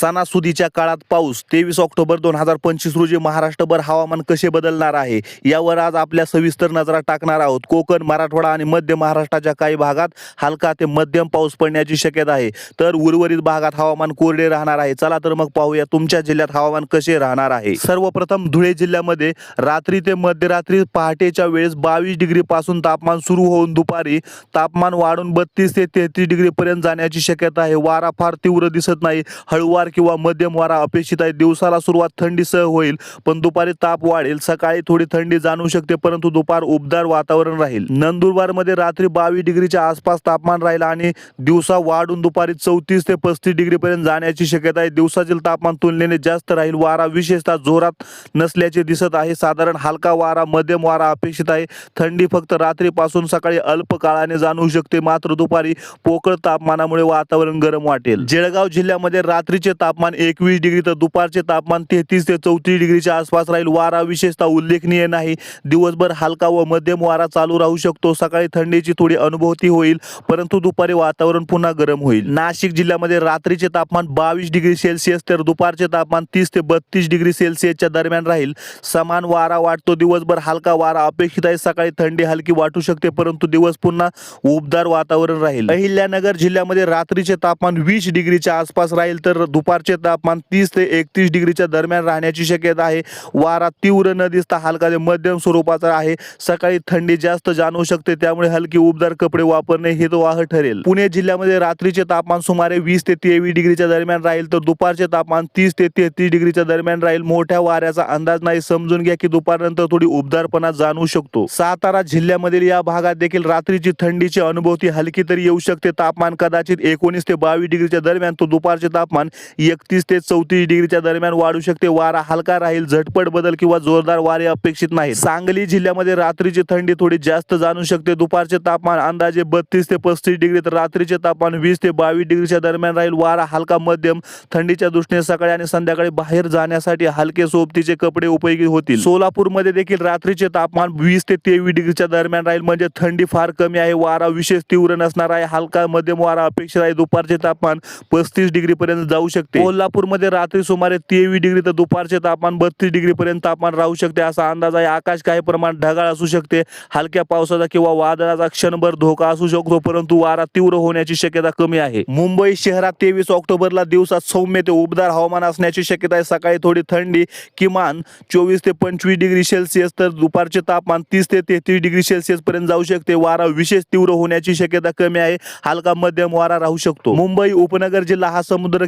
सणासुदीच्या काळात पाऊस तेवीस ऑक्टोबर दोन हजार पंचवीस रोजी महाराष्ट्रभर हवामान कसे बदलणार आहे? यावर आज आपल्या सविस्तर नजरा टाकणार आहोत. कोकण मराठवाडा आणि मध्य महाराष्ट्राच्या काही भागात हलका ते मध्यम पाऊस पडण्याची शक्यता आहे. तर उर्वरित भागात हवामान कोरडे राहणार आहे. चला तर मग पाहूया तुमच्या जिल्ह्यात हवामान कसे राहणार आहे. सर्वप्रथम धुळे जिल्ह्यामध्ये रात्री ते मध्यरात्री पहाटेच्या वेळेस बावीस डिग्री पासून तापमान सुरू होऊन दुपारी तापमान वाढून बत्तीस ते तेहतीस डिग्री पर्यंत जाण्याची शक्यता आहे. वारा फार तीव्र दिसत नाही. हळुवार किंवा मध्यम वारा अपेक्षित आहे. दिवसाला सुरुवात थंडीसह होईल पण दुपारी ताप वाढेल. सकाळी थोडी थंडी जाणवू शकते परंतु दुपार उबदार वातावरण राहील. नंदुरबारमध्ये रात्री बावीस डिग्रीच्या आसपास तापमान राहील आणि दिवसा वाढून दुपारी चौतीस ते पस्तीस डिग्री पर्यंत जाण्याची शक्यता आहे. दिवसातील तापमान तुलनेने जास्त राहील. वारा विशेषतः जोरात नसल्याचे दिसत आहे. साधारण हलका वारा मध्यम वारा अपेक्षित आहे. थंडी फक्त रात्रीपासून सकाळी अल्प काळाने जाणवू शकते. मात्र दुपारी पोकळ तापमानामुळे वातावरण गरम वाटेल. जळगाव जिल्ह्यामध्ये रात्रीचे तापमान एकवीस डिग्री तर दुपारचे तापमान तेहतीस ते चौतीस डिग्रीच्या आसपास राहील. वारा विशेषतः उल्लेखनीय नाही. दिवसभर हलका व मध्यम वारा चालू राहू शकतो. सकाळी थंडीची थोडी अनुभूती होईल परंतु दुपारी वातावरण पुन्हा गरम होईल. नाशिक जिल्ह्यामध्ये रात्रीचे तापमान बावीस डिग्री सेल्सिअस तर दुपारचे तापमान तीस ते बत्तीस डिग्री सेल्सिअसच्या दरम्यान राहील. समान वारा वाटतो. दिवसभर हलका वारा अपेक्षित आहे. सकाळी थंडी हलकी वाटू शकते परंतु दिवस पुन्हा उबदार वातावरण राहील. अहिल्यानगर जिल्ह्यामध्ये रात्रीचे तापमान वीस डिग्रीच्या आसपास राहील तर दुपारचे तापमान तीस ते एकतीस डिग्रीच्या दरम्यान राहण्याची शक्यता आहे. वारा तीव्र न दिसता हलका ते मध्यम स्वरूपाचा आहे. सकाळी थंडी जास्त जाणवू शकते त्यामुळे हलकी उबदार कपडे वापरणे हितवाह ठरेल. पुणे जिल्ह्यामध्ये रात्रीचे तापमान सुमारे वीस ते तेवीस डिग्रीच्या दरम्यान राहील तर दुपारचे तापमान तीस ते तेहतीस डिग्रीच्या दरम्यान राहील. मोठ्या वाऱ्याचा अंदाज नाही. समजून घ्या की दुपारनंतर थोडी उबदारपणा जाणवू शकतो. सातारा जिल्ह्यामधील या भागात देखील रात्रीची थंडीची अनुभवती हलकी तरी येऊ शकते. तापमान कदाचित एकोणीस ते बावीस डिग्रीच्या दरम्यान तो दुपारचे तापमान एकतीस ते चौतीस डिग्रीच्या दरम्यान वाढू शकते. वारा हलका राहील झटपट बदल किंवा जोरदार वारे अपेक्षित नाही सांगली जिल्ह्यामध्ये रात्रीची थंडी थोडी जास्त जाणू शकते. दुपारचे तापमान अंदाजे बत्तीस ते पस्तीस डिग्री तर रात्रीचे तापमान वीस ते बावीस डिग्रीच्या दरम्यान राहील. वारा हलका मध्यम थंडीच्या दृष्टीने सकाळी आणि संध्याकाळी बाहेर जाण्यासाठी हलके सोबतीचे कपडे उपयोगी होतील. सोलापूरमध्ये देखील रात्रीचे तापमान वीस ते तेवीस डिग्रीच्या दरम्यान राहील. म्हणजे थंडी फार कमी आहे. वारा विशेष तीव्र नसणार आहे. हलका मध्यम वारा अपेक्षित आहे. दुपारचे तापमान पस्तीस डिग्री पर्यंत जाऊ शकते. कोल्हापूरमध्ये रात्री सुमारे तेवीस डिग्री तर दुपारचे तापमान बत्तीस डिग्री पर्यंत तापमान राहू शकते. असा अंदाज आहे. आकाश काही प्रमाणात ढगाळ असू शकते. हलक्या पावसाचा किंवा वादळाचा क्षणभर धोका असू शकतो परंतु वारा तीव्र होण्याची शक्यता कमी आहे. मुंबई शहरात तेवीस ऑक्टोबरला दिवसात सौम्य ते उबदार हवामान असण्याची शक्यता आहे. सकाळी थोडी थंडी किमान चोवीस ते पंचवीस डिग्री सेल्सिअस तर दुपारचे तापमान तीस ते तेहतीस डिग्री सेल्सिअस पर्यंत जाऊ शकते. वारा विशेष तीव्र होण्याची शक्यता कमी आहे. हलका मध्यम वारा राहू शकतो. मुंबई उपनगर जिल्हा हा समुद्र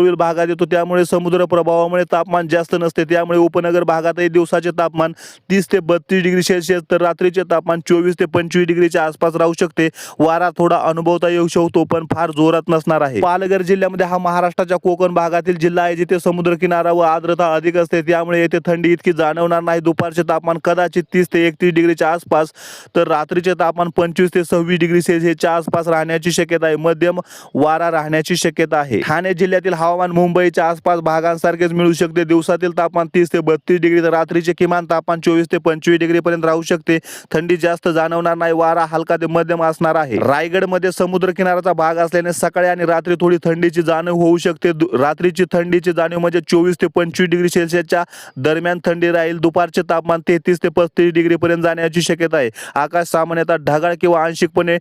किनाऱ्याजवळील भागात येतो. त्यामुळे समुद्र प्रभावामुळे तापमान जास्त नसते. त्यामुळे उपनगर भागातही दिवसाचे तापमान तीस ते बत्तीस डिग्री सेल्सिअस तर रात्रीचे तापमान चोवीस ते पंचवीस डिग्रीच्या आसपास राहू शकते. वारा थोडा अनुभवता येऊ शकतो पण फार जोरात नसणार आहे. पालघर जिल्ह्यामध्ये हा महाराष्ट्राच्या कोकण भागातील जिल्हा आहे जिथे समुद्र किनारा व आर्द्रता अधिक असते. त्यामुळे येथे थंडी इतकी जाणवणार नाही. दुपारचे तापमान कदाचित तीस ते एकतीस डिग्रीच्या आसपास तर रात्रीचे तापमान पंचवीस ते सव्वीस डिग्री सेल्सिअसच्या आसपास राहण्याची शक्यता आहे. मध्यम वारा राहण्याची शक्यता आहे. ठाणे जिल्ह्यातील हवामान मुंबईच्या आसपास भागांसारखेच मिळू शकते. दिवसातील तापमान तीस ते बत्तीस डिग्री तर रात्रीचे किमान तापमान चोवीस ते पंचवीस डिग्रीपर्यंत राहू शकते. थंडी जास्त जाणवणार नाही वारा हलका ते मध्यम असणार आहे. रायगडमध्ये समुद्र किनाराचा भाग असल्याने सकाळी आणि रात्री थोडी थंडीची जाणीव होऊ शकते. रात्रीची थंडीची जाणीव म्हणजे चोवीस ते पंचवीस डिग्री सेल्सिअसच्या दरम्यान थंडी राहील. दुपारचे तापमान तेहतीस ते पस्तीस डिग्रीपर्यंत जाण्याची शक्यता आहे. आकाश सामान्यतः ढगाळ किंवा आंशिकपणे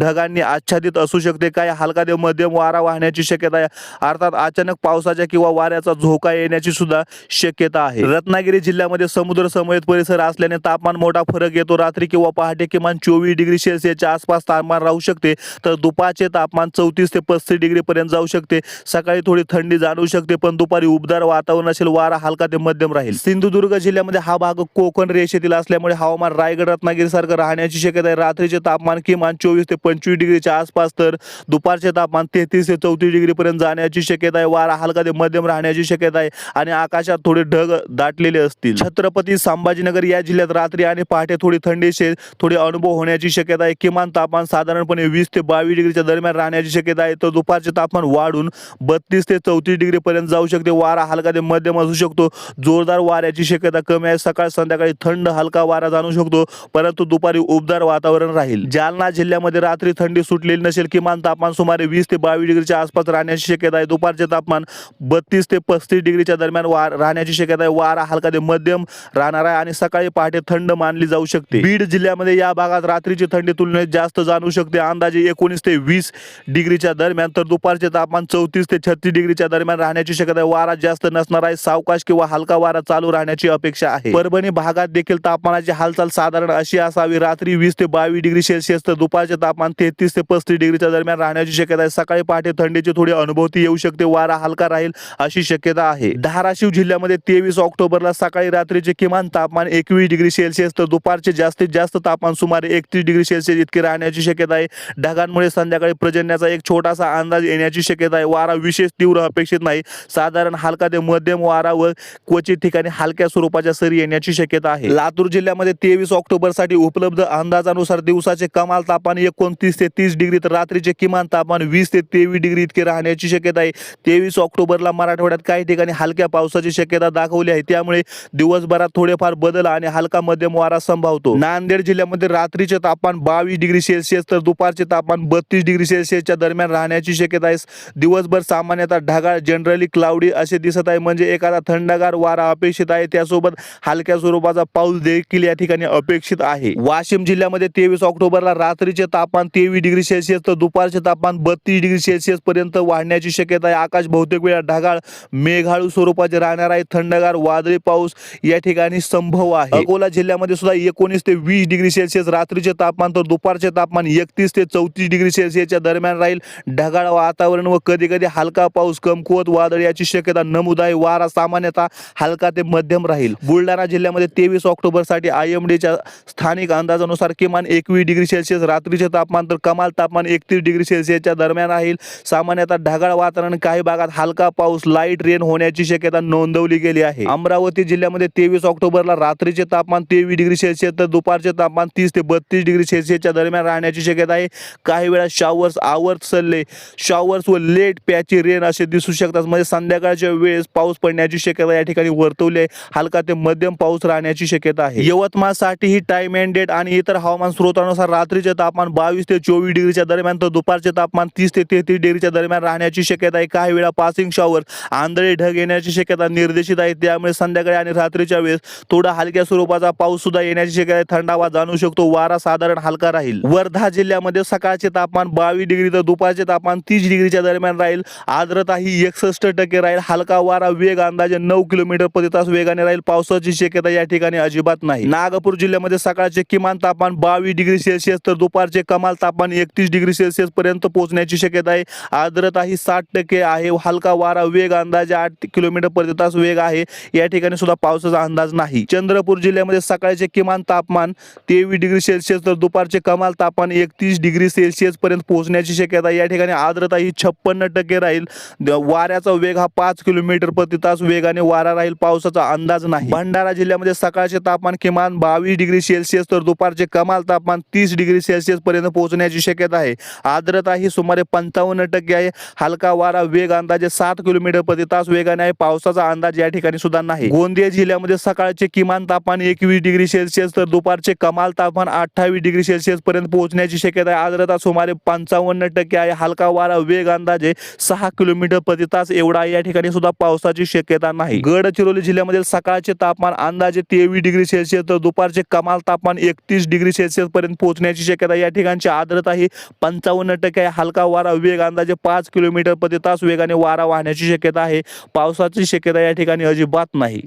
ढगांनी आच्छादित असू शकते. काही हलका ते मध्यम वारा वाहण्याची शक्यता आहे. अर्थात अचानक पावसाच्या किंवा वाऱ्याचा झोका येण्याची सुद्धा शक्यता आहे. रत्नागिरी जिल्ह्यामध्ये समुद्र समयत परिसर असल्याने तापमान मोठा फरक येतो. रात्री किंवा पहाटे किमान चोवीस डिग्री सेल्सिअसच्या आसपास तापमान राहू शकते. तर दुपारचे तापमान चौतीस ते पस्तीस डिग्री पर्यंत जाऊ शकते. सकाळी थोडी थंडी जाणवू शकते पण दुपारी उबदार वातावरण असेल वारा हलका ते मध्यम राहील. सिंधुदुर्ग जिल्ह्यामध्ये हा भाग कोकण रेषेतील असल्यामुळे हवामान रायगड रत्नागिरी सारखं राहण्याची शक्यता आहे. रात्रीचे तापमान किमान चोवीस ते पंचवीस डिग्रीच्या आसपास तर दुपारचे तापमान तेहतीस ते चौतीस डिग्री पर्यंत जाण्याची शक्यता आहे वारा हलका ते मध्यम राहण्याची शक्यता आहे आणि आकाशात थोडे ढग दाटलेले असतील. छत्रपती संभाजीनगर या जिल्ह्यात रात्री आणि पहाटे थोडी थंडीचे थोडे अनुभव होण्याची शक्यता आहे किमान तापमान साधारणपणे वीस ते बावीस डिग्रीच्या दरम्यान राहण्याची शक्यता आहे तर दुपारचे तापमान वाढून बत्तीस ते चौतीस डिग्री पर्यंत जाऊ शकते. वारा हलका ते मध्यम असू शकतो. जोरदार वाऱ्याची शक्यता कमी आहे. सकाळ संध्याकाळी थंड हलका वारा जाणू शकतो. परंतु दुपारी उबदार वातावरण राहील. जालना जिल्ह्यामध्ये रात्री थंडी सुटलेली नसेल किमान तापमान सुमारे वीस ते बावीस डिग्रीच्या आसपास राहण्याची शक्यता आहे दुपार दुपारचे तापमान बत्तीस ते पस्तीस डिग्रीच्या दरम्यान वार राहण्याची शक्यता आहे. वारा हलका ते मध्यम राहणार आहे आणि सकाळी पहाटे थंड मानली जाऊ शकते. बीड जिल्ह्यामध्ये या भागात रात्रीची थंडी तुलनेत जास्त जाणवू शकते. अंदाजे एकोणीस ते वीस डिग्रीच्या दरम्यान तर दुपारचे तापमान चौतीस ते छत्तीस डिग्रीच्या दरम्यान राहण्याची शक्यता आहे. वारा जास्त नसणार आहे. सावकाश किंवा हलका वारा चालू राहण्याची अपेक्षा आहे. परभणी भागात देखील तापमानाची हालचाल साधारण अशी असावी. रात्री वीस ते बावीस डिग्री सेल्सिअस तर दुपारचे तापमान तेहतीस ते पस्तीस डिग्रीच्या दरम्यान राहण्याची शक्यता आहे. सकाळी पहाटे थंडीची थोडी अनुभूती येऊ शकते. वारा हलका राहील अशी शक्यता आहे. धाराशिव जिल्ह्यामध्ये तेवीस ऑक्टोबरला सकाळी रात्रीचे किमान तापमान एकवीस डिग्री सेल्सिअस तर दुपारचे जास्तीत जास्त तापमान सुमारे एकतीस डिग्री सेल्सिअस इतके राहण्याची शक्यता आहे. ढगांमुळे संध्याकाळी पर्जन्याचा एक छोटासा अंदाज येण्याची शक्यता आहे. वारा विशेष तीव्र अपेक्षित नाही. साधारण हलका ते मध्यम वारा व क्वचित ठिकाणी हलक्या स्वरूपाच्या सरी येण्याची शक्यता आहे. लातूर जिल्ह्यामध्ये तेवीस ऑक्टोबरसाठी उपलब्ध अंदाजानुसार दिवसाचे कमाल तापमान एकोणतीस ते तीस डिग्री तर रात्रीचे किमान तापमान वीस ते तेवीस डिग्री इतके राहण्याची शक्यता आहे. तेवीस ऑक्टोबरला मराठवाड्यात काही ठिकाणी हलक्या पावसाची शक्यता दाखवली आहे. त्यामुळे दिवसभरात थोडेफार बदल आणि हलका मध्यम वारा संभावतो. नांदेड जिल्ह्यामध्ये रात्रीचे तापमान बावीस डिग्री सेल्सिअस तर दुपारचे तापमान बत्तीस डिग्री सेल्सिअसच्या दरम्यान राहण्याची शक्यता आहे. दिवसभर सामान्यतः ढगाळ जनरली क्लाउडी असे दिसत आहे. म्हणजे एखादा थंडगार वारा अपेक्षित आहे. त्यासोबत हलक्या स्वरूपाचा पाऊस देखील या ठिकाणी अपेक्षित आहे. वाशिम जिल्ह्यामध्ये तेवीस ऑक्टोबरला रात्रीचे तापमान तेवीस डिग्री सेल्सिअस तर दुपारचे तापमान बत्तीस डिग्री सेल्सिअस पर्यंत वाढण्याची शक्यता आहे. आकाश बहुतेक वेळा ढगाळ मेघाळू स्वरूपाचे राहणार आहे. थंडगार वादळी पाऊस या ठिकाणी संभव आहे. अकोला जिल्ह्यामध्ये सुद्धा एकोणीस ते वीस डिग्री सेल्सिअस रात्रीचे तापमान तर दुपारचे तापमान एकतीस ते चौतीस डिग्री सेल्सिअसच्या दरम्यान राहील. ढगाळ वातावरण व कधी कधी हलका पाऊस कमकुवत वादळ याची शक्यता नमूद आहे वारा सामान्यतः हलका ते मध्यम राहील. बुलढाणा जिल्ह्यामध्ये तेवीस ऑक्टोबरसाठी आय एम डीच्या स्थानिक अंदाजानुसार किमान एकवीस डिग्री सेल्सिअस रात्रीचे तापमान तर कमाल तापमान एकतीस डिग्री सेल्सिअसच्या दरम्यान राहील. सामान्यतः ढगाळ वातावरण काही भागात हलका पाऊस लाइट रेन होण्याची शक्यता नोंदवली गेली आहे. अमरावती जिल्ह्यामध्ये तेवीस ऑक्टोबरला रात्रीचे तापमान तेवीस डिग्री सेल्सिअस तर दुपारचे तापमान तीस ते बत्तीस डिग्री सेल्सिअसच्या दरम्यान राहण्याची शक्यता आहे. काही वेळा शॉवर्स आवर्त सल्ले शॉवर्स व लेट प्याची रेन असे दिसू शकतात. म्हणजे संध्याकाळच्या वेळेस पाऊस पडण्याची शक्यता या ठिकाणी वर्तवली आहे. हलका ते मध्यम पाऊस राहण्याची शक्यता आहे. यवतमाळसाठी ही टाइम अँड डेट आणि इतर हवामान स्रोतानुसार रात्रीचे तापमान बावीस ते चोवीस डिग्रीच्या दरम्यान तर दुपारचे तापमान तीस ते तेहतीस डिग्रीच्या दरम्यान राहण्याची शक्यता आहे. काही वेळा पासिंग शॉवर आंधळे ढग येण्याची शक्यता निर्देशित आहे. त्यामुळे संध्याकाळी आणि रात्रीच्या वेळेस थोडा हलक्या स्वरूपाचा पाऊस सुद्धा येण्याची शक्यता आहे. थंडावा जाणू शकतो. वारा साधारण हलका राहील. वर्धा जिल्ह्यामध्ये सकाळचे तापमान बावीस डिग्री तर दुपारचे तापमान तीस डिग्रीच्या दरम्यान राहील. आर्द्रता ही एकसष्ट टक्के राहील. हलका वारा वेग अंदाजे नऊ किलोमीटर प्रति तास वेगाने राहील. पावसाची शक्यता या ठिकाणी अजिबात नाही. नागपूर जिल्ह्यामध्ये सकाळचे किमान तापमान बावीस डिग्री सेल्सिअस तर दुपारचे कमाल तापमान एकतीस डिग्री सेल्सिअस पर्यंत पोहोचण्याची शक्यता आहे. आर्द्रता ही साठ टक्के आहे. हलका वारा वेग अंदाजे आठ किलोमीटर प्रति तास वेग आहे. या ठिकाणी सुद्धा पावसाचा अंदाज नाही. चंद्रपूर जिल्ह्यामध्ये सकाळचे किमान तापमान तेवीस डिग्री सेल्सिअस तर दुपारचे कमाल तापमान एकतीस डिग्री सेल्सिअस पर्यंत पोहोचण्याची शक्यता आहे. या ठिकाणी आर्द्रता ही छप्पन्न टक्के राहील. द- वाऱ्याचा वेग हा पाच किलोमीटर प्रति तास वेगाने वारा राहील. पावसाचा अंदाज नाही. भंडारा जिल्ह्यामध्ये सकाळचे तापमान किमान बावीस डिग्री सेल्सिअस तर दुपारचे कमाल तापमान तीस डिग्री सेल्सिअस पर्यंत पोहोचण्याची शक्यता आहे. आर्द्रता ही सुमारे पंचावन्न टक्के आहे. हलका वारा वेग अंदाजे सात किलोमीटर प्रति तास वेगाने आहे. पावसाचा अंदाज या ठिकाणी सुद्धा नाही. गोंदिया जिल्ह्यामध्ये सकाळचे किमान तापमान एकवीस डिग्री सेल्सिअस तर दुपारचे कमाल तापमान अठ्ठावीस डिग्री सेल्सिअस पर्यंत पोहोचण्याची शक्यता आहे. आर्द्रता सुमारे पंचावन्न टक्के आहे. हलका वारा वेग अंदाजे सहा किलोमीटर प्रति तास एवढा आहे. या ठिकाणी सुद्धा पावसाची शक्यता नाही. गडचिरोली जिल्ह्यामध्ये सकाळचे तापमान अंदाजे तेवीस डिग्री सेल्सिअस तर दुपारचे कमाल तापमान एकतीस डिग्री सेल्सिअस पर्यंत पोहोचण्याची शक्यता या ठिकाणची आर्द्रता ही पंचावन्न टक्के आहे. हलका वारा वेग अंदाजे पाच किलोमीटर प्रति तास वेगाने वारा वाहण्याची शक्यता आहे. पावसाची शक्यता या ठिकाणी अजिबात नाही.